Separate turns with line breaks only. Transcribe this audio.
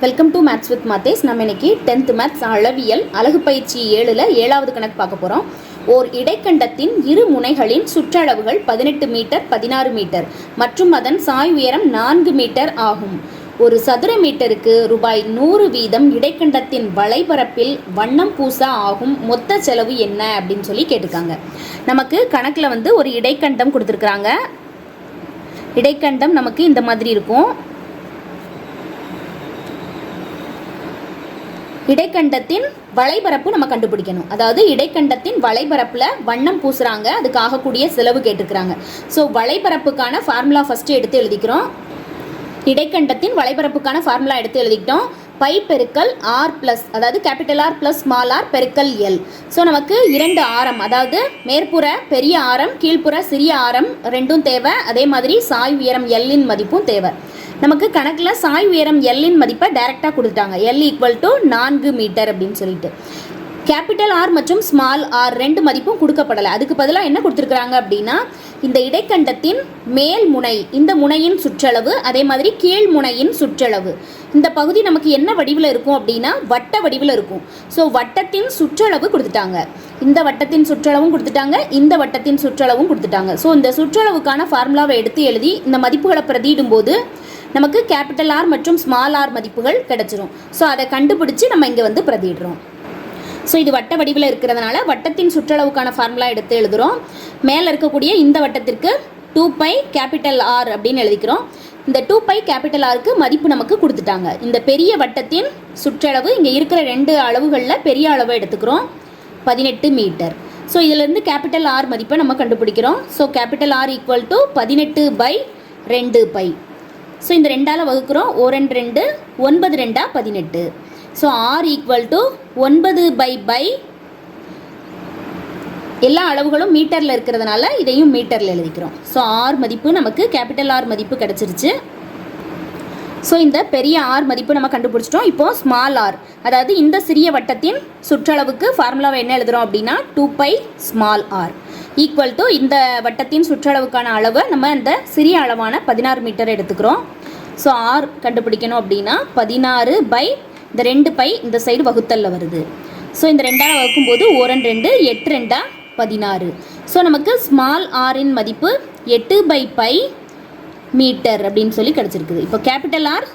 Welcome to maths with Mathes நம்ம இன்னைக்கு tenth maths அளவியல் அழகு பயிற்சி ஏழில் ஏழாவது கணக்கு பார்க்க போகிறோம் ஓர் இடைக்கண்டத்தின் இரு முனைகளின் சுற்றளவுகள் பதினெட்டு மீட்டர் பதினாறு மீட்டர் மற்றும் அதன் சாய் உயரம் நான்கு மீட்டர் ஆகும். ஒரு சதுர மீட்டருக்கு ரூபாய் நூறு வீதம் இடைக்கண்டத்தின் வலைபரப்பில் வண்ணம் பூசா ஆகும். மொத்த செலவு என்ன அப்படின்னு சொல்லி கேட்டிருக்காங்க. நமக்கு கணக்கில் வந்து ஒரு இடைக்கண்டம் கொடுத்துருக்குறாங்க. இடைக்கண்டம் நமக்கு இந்த மாதிரி இருக்கும். இடைக்கண்டத்தின் வலைபரப்பு நம்ம கண்டுபிடிக்கணும். அதாவது இடைக்கண்டத்தின் வலைபரப்பில் வண்ணம் பூசுகிறாங்க அதுக்கு ஆகக்கூடிய செலவு கேட்டுக்கிறாங்க ஸோ வலைபரப்புக்கான ஃபார்முலா ஃபஸ்ட்டு எடுத்து எழுதிக்கிறோம். இடைக்கண்டத்தின் வலைபரப்புக்கான ஃபார்முலா எடுத்து எழுதிக்கிட்டோம். பை பெருக்கல் ஆர் ப்ளஸ் அதாவது capital R plus small R பெருக்கல் எல் ஸோ நமக்கு இரண்டு ஆரம் அதாவது மேற்புற பெரிய ஆரம் கீழ்ப்புற சிறிய ஆரம் ரெண்டும் தேவை. அதே மாதிரி சாய் உயரம் எல்லின் மதிப்பும் தேவை. நமக்கு கணக்கில் சாய் உயரம் எல்லின் மதிப்பை டைரெக்டாக கொடுத்துட்டாங்க. எல் ஈக்குவல் டு நான்கு மீட்டர் அப்படின்னு சொல்லிட்டு. கேபிட்டல் ஆர் மற்றும் ஸ்மால் ஆர் ரெண்டு மதிப்பும் கொடுக்கப்படலை. அதுக்கு பதிலாக என்ன கொடுத்துருக்குறாங்க அப்படின்னா இந்த இடைக்கண்டத்தின் மேல் முனை இந்த முனையின் சுற்றளவு அதே மாதிரி கீழ் முனையின் சுற்றளவு. இந்த பகுதி நமக்கு என்ன வடிவில் இருக்கும் அப்படின்னா வட்ட வடிவில் இருக்கும். ஸோ வட்டத்தின் சுற்றளவு கொடுத்துட்டாங்க. இந்த வட்டத்தின் சுற்றளவும் கொடுத்துட்டாங்க. இந்த வட்டத்தின் சுற்றளவும் கொடுத்துட்டாங்க. ஸோ இந்த சுற்றளவுக்கான ஃபார்முலாவை எடுத்து எழுதி இந்த மதிப்புகளை பிரதியிடும் போது நமக்கு கேபிட்டல் ஆர் மற்றும் ஸ்மால் ஆர் மதிப்புகள் கிடைச்சிரும். ஸோ அதை கண்டுபிடிச்சு நம்ம இங்கே வந்து பிரதிடுறோம் ஸோ இது வட்ட வடிவில் இருக்கிறதுனால வட்டத்தின் சுற்றளவுக்கான ஃபார்முலா எடுத்து எழுதுகிறோம் மேலே இருக்கக்கூடிய இந்த வட்டத்திற்கு டூ பை கேபிட்டல் ஆர் அப்படின்னு எழுதிக்கிறோம். இந்த டூ பை கேபிட்டல் ஆருக்கு மதிப்பு நமக்கு கொடுத்துட்டாங்க. இந்த பெரிய வட்டத்தின் சுற்றளவு இங்கே இருக்கிற ரெண்டு அளவுகளில் பெரிய அளவை எடுத்துக்கிறோம். பதினெட்டு மீட்டர் ஸோ இதிலேருந்து கேபிட்டல் ஆர் மதிப்பை நம்ம கண்டுபிடிக்கிறோம். So capital R equal to பதினெட்டு பை ரெண்டு பை ஸோ இந்த ரெண்டால் வகுக்கிறோம். ஓ ரெண்டு ரெண்டு ஒன்பது ரெண்டா பதினெட்டு. ஸோ ஆர் ஈக்குவல் டு ஒன்பது பை பை எல்லா அளவுகளும் மீட்டரில் இருக்கிறதுனால இதையும் மீட்டரில் எழுதிக்கிறோம். ஸோ ஆர் மதிப்பு நமக்கு கேபிட்டல் ஆர் மதிப்பு கிடச்சிருச்சு. ஸோ இந்த பெரிய ஆர் மதிப்பு நம்ம கண்டுபிடிச்சிட்டோம். இப்போ ஸ்மால் ஆர் அதாவது இந்த சிறிய வட்டத்தின் சுற்றளவுக்கு ஃபார்முலாவை என்ன எழுதுகிறோம் அப்படின்னா two pi small r equal to இந்த வட்டத்தின் சுற்றளவுக்கான அளவை நம்ம இந்த சிறிய அளவான பதினாறு மீட்டர் எடுத்துக்கிறோம். ஸோ ஆர் கண்டுபிடிக்கணும் அப்படின்னா பதினாறு பை இந்த ரெண்டு பை இந்த சைடு வகுத்தலில் வருது. ஸோ இந்த ரெண்டால் வகுக்கும்போது ஓரன் ரெண்டு எட்டு ரெண்டா பதினாறு. ஸோ நமக்கு ஸ்மால் ஆரின் மதிப்பு எட்டு பை பை மீட்டர் அப்படின்னு சொல்லி கிடச்சிருக்குது. இப்போ கேபிட்டல் ஆர்